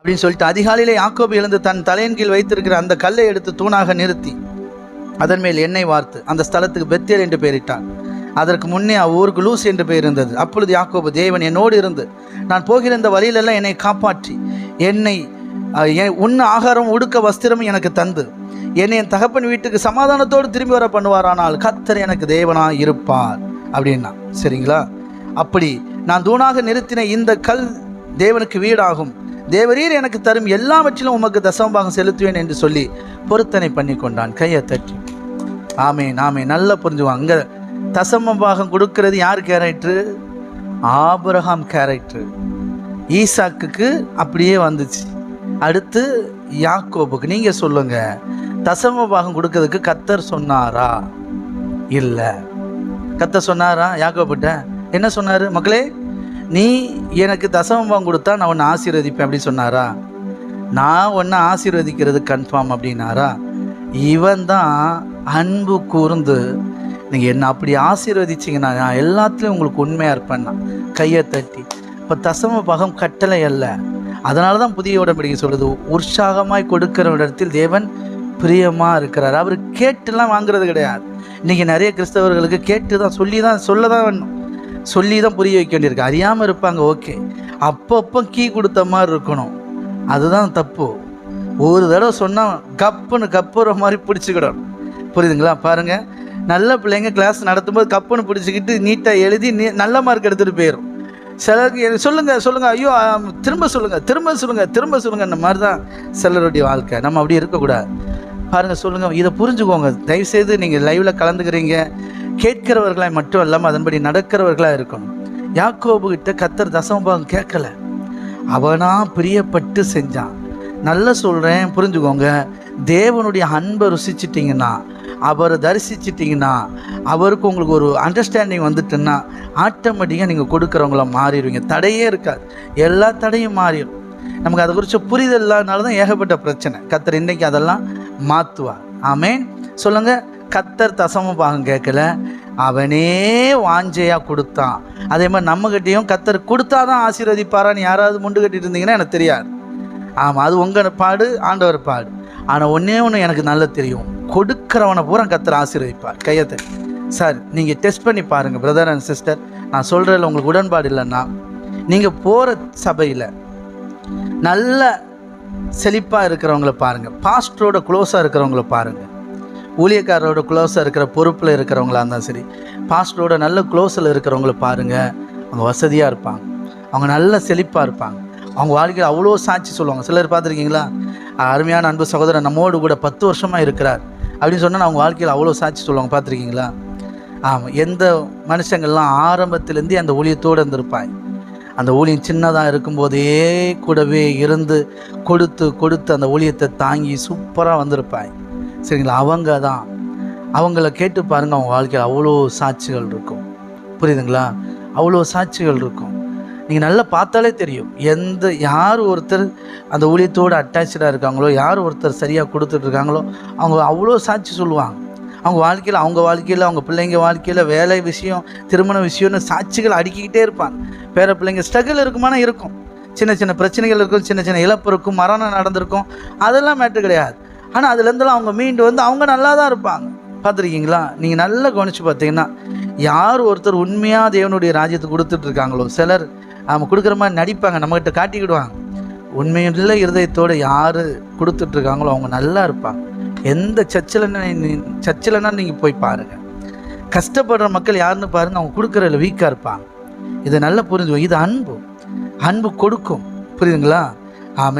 அப்படின்னு சொல்லிட்டு அதிகாலையிலே யாக்கோபு எழுந்து தன் தலையின் கீழ் வைத்திருக்கிற அந்த கல்லை எடுத்து தூணாக நிறுத்தி அதன் மேல் எண்ணெய் வார்த்து அந்த ஸ்தலத்துக்கு பெத்தேல் என்று பெயரிட்டான் அதற்கு முன்னே அவ்வூருக்கு லூஸ் என்று பெயர் இருந்தது. அப்பொழுது யாக்கோபு தேவன் என்னோடு இருந்து நான் போகிற இந்த வழியிலெல்லாம் என்னை காப்பாற்றி என்னை என் உண்ண ஆகாரம் உடுக்க வஸ்திரமும் எனக்கு தந்து என்னை என் தகப்பன் வீட்டுக்கு சமாதானத்தோடு திரும்பி வர பண்ணுவாரானால் கத்தர் எனக்கு தேவனாக இருப்பார் அப்படின்னா. சரிங்களா? அப்படி நான் தூணாக நிறுத்தின இந்த கல் தேவனுக்கு வீடாகும். தேவரீர் எனக்கு தரும் எல்லாவற்றிலும் உமக்கு தசமபாகம் செலுத்துவேன் என்று சொல்லி பொருத்தனை பண்ணி கொண்டான் கையை தட்டி. ஆமே நாமே நல்லா புரிஞ்சுவாங்க அங்கே தசமபாகம் கொடுக்கறது யார் கேரக்டரு ஆபரகாம் கேரக்டரு ஈசாக்குக்கு அப்படியே வந்துச்சு. அடுத்து யாக்கோபுக்கு. நீங்கள் சொல்லுங்க. தசம பாகம் கொடுக்கறதுக்கு கத்தர் சொன்னாரா? இல்லை. கத்தர் சொன்னாரா? யாக்கோபிட்ட. என்ன சொன்னார்? மக்களே நீ எனக்கு தசம கொடுத்தா நான் உன்னை ஆசீர்வதிப்பேன் அப்படின்னு சொன்னாரா? நான் உன்னை ஆசீர்வதிக்கிறது கன்ஃபார்ம் அப்படின்னாரா? இவன் தான் அன்பு கூர்ந்து நீங்கள் என்ன அப்படி ஆசீர்வதிச்சிங்கன்னா நான் எல்லாத்துலேயும் உங்களுக்கு உண்மையாக இருப்பேன்னா கையை தட்டி. இப்போ தசம பாகம் கட்டளை அல்ல. அதனால தான் புதிய உடம்பிடிக்கை சொல்லுது. உற்சாகமாய் கொடுக்கிற இடத்தில் தேவன் பிரியமாக இருக்கிறார். அவர் கேட்டுலாம் வாங்குறது கிடையாது. இன்றைக்கி நிறைய கிறிஸ்தவர்களுக்கு கேட்டு தான் சொல்லி தான் சொல்ல தான் வேணும். சொல்லி தான் புரிய வைக்க வேண்டியிருக்கு. அறியாமல் இருப்பாங்க ஓகே. அப்பப்போ கீ கொடுத்த மாதிரி இருக்கணும். அதுதான் தப்பு. ஒரு தடவை சொன்னால் கப்புன்னு கப்புற மாதிரி பிடிச்சிக்கிடணும் புரியுதுங்களா? பாருங்கள் நல்ல பிள்ளைங்க கிளாஸ் நடத்தும்போது கப்புன்னு பிடிச்சிக்கிட்டு நீட்டாக எழுதி நீ நல்ல மார்க் எடுத்துகிட்டு போயிடும் சிலருக்கு சொல்லுங்கள் சொல்லுங்கள் ஐயோ திரும்ப சொல்லுங்கள் திரும்ப சொல்லுங்கள் திரும்ப சொல்லுங்கள் இந்த மாதிரி தான் சிலருடைய வாழ்க்கை. நம்ம அப்படி இருக்கக்கூடாது. பாருங்க சொல்லுங்கள் இதை புரிஞ்சுக்கோங்க. தயவுசெய்து நீங்கள் லைவில் கலந்துக்கிறீங்க. கேட்கிறவர்களாய் மட்டும் இல்லாமல் அதன்படி நடக்கிறவர்களாக இருக்கணும். யாக்கோபு கிட்ட கத்தர் தசமபாகம் கேட்கல. அவனா பிரியப்பட்டு செஞ்சான். நல்லா சொல்கிறேன் புரிஞ்சுக்கோங்க. தேவனுடைய அன்பை ருசிச்சிட்டிங்கன்னா அவரை தரிசிச்சிட்டிங்கன்னா அவருக்கு உங்களுக்கு ஒரு அண்டர்ஸ்டாண்டிங் வந்துட்டுன்னா ஆட்டோமேட்டிக்காக நீங்கள் கொடுக்குறவங்கள மாறிடுவீங்க. தடையே இருக்காது. எல்லா தடையும் மாறிடும். நமக்கு அதை குறித்த புரிதல் இல்லாதனால தான் ஏகப்பட்ட பிரச்சனை. கத்தர் இன்றைக்கி அதெல்லாம் மாற்றுவார் ஆமேன். சொல்லுங்கள் கத்தர் தசம பாகம் கேட்கல. அவனே வாஞ்சையாக கொடுத்தான். அதே மாதிரி நம்மக்கிட்டேயும் கத்தர் கொடுத்தா தான் ஆசீர்வதிப்பாரான்னு யாராவது முண்டு கட்டிட்டு இருந்தீங்கன்னா எனக்கு தெரியாது. ஆமாம் அது உங்கள் பாடு ஆண்டவர் பாடு. ஆனால் ஒன்றே ஒன்று எனக்கு நல்லா தெரியும். கொடுக்குறவனை பூரா கத்தர் ஆசீர்வதிப்பார். கையத்தை சார் நீங்கள் டெஸ்ட் பண்ணி பாருங்கள் பிரதர் அண்ட் சிஸ்டர் நான் சொல்கிறதில் உங்களுக்கு உடன்பாடு இல்லைன்னா. நீங்கள் போகிற சபையில் நல்ல செழிப்பாக இருக்கிறவங்கள பாருங்கள் பாஸ்டரோட க்ளோஸாக இருக்கிறவங்கள பாருங்கள் ஊழியக்காரரோட க்ளோஸாக இருக்கிற பொறுப்பில் இருக்கிறவங்களா இருந்தாலும் சரி பாஸ்டரோட நல்ல க்ளோஸில் இருக்கிறவங்கள பாருங்கள் அவங்க வசதியாக இருப்பாங்க. அவங்க நல்ல செழிப்பாக இருப்பாங்க. அவங்க வாழ்க்கையில் அவ்வளோ சாட்சி சொல்லுவாங்க. சிலர் பார்த்துருக்கீங்களா? அருமையான அன்பு சகோதரன் நம்மோடு கூட பத்து வருஷமாக இருக்கிறார். அப்படின்னு சொன்னால் அவங்க வாழ்க்கையில் அவ்வளோ சாட்சி சொல்லுவாங்க. பார்த்துருக்கீங்களா? ஆமாம் எந்த மனுஷங்கள்லாம் ஆரம்பத்திலேருந்தே அந்த ஊழியத்தோடு இருந்திருப்பாங்க அந்த ஊழியம் சின்னதாக இருக்கும்போதே கூடவே இருந்து கொடுத்து கொடுத்து அந்த ஊழியத்தை தாங்கி சூப்பராக வந்திருப்பாங்க சரிங்களா? அவங்க தான். அவங்கள கேட்டு பாருங்கள் அவங்க வாழ்க்கையில் அவ்வளோ சாட்சிகள் இருக்கும். புரியுதுங்களா? அவ்வளோ சாட்சிகள் இருக்கும். நீங்கள் நல்லா பார்த்தாலே தெரியும். எந்த யார் ஒருத்தர் அந்த ஊழியத்தோடு அட்டாச்சாக இருக்காங்களோ யார் ஒருத்தர் சரியாக கொடுத்துட்ருக்காங்களோ அவங்க அவ்வளோ சாட்சி சொல்லுவாங்க. அவங்க வாழ்க்கையில் அவங்க வாழ்க்கையில் அவங்க பிள்ளைங்க வாழ்க்கையில் வேலை விஷயம் திருமண விஷயம்னு சாட்சிகள் அடுக்கிக்கிட்டே இருப்பாங்க. பேர பிள்ளைங்க ஸ்ட்ரகிள் இருக்குமானா இருக்கும். சின்ன சின்ன பிரச்சனைகள் இருக்கும் சின்ன சின்ன இழப்பு இருக்கும் மரணம் நடந்திருக்கும். அதெல்லாம் மேட்ரு கிடையாது. ஆனால் அதுலேருந்துலாம் அவங்க மீண்டு வந்து அவங்க நல்லா தான் இருப்பாங்க. பார்த்துருக்கீங்களா? நீங்கள் நல்லா கவனித்து பார்த்தீங்கன்னா யார் ஒருத்தர் உண்மையாக தேவனுடைய ராஜ்யத்தை கொடுத்துட்டு இருக்காங்களோ சிலர் அவங்க கொடுக்குற மாதிரி நடிப்பாங்க நம்மகிட்ட காட்டிக்கிடுவாங்க. உண்மையுள்ள இருதயத்தோடு யார் கொடுத்துட்ருக்காங்களோ அவங்க நல்லா இருப்பாங்க. எந்த சர்ச்சில்னா சர்ச்சில்னா நீங்கள் போய் பாருங்கள் கஷ்டப்படுற மக்கள் யாருன்னு பாருங்கள் அவங்க கொடுக்குறதுல வீக்காக இருப்பாங்க. இதை நல்லா புரிஞ்சுக்கோ இது அன்பு. அன்பு கொடுக்கும். புரியுதுங்களா? ஆமே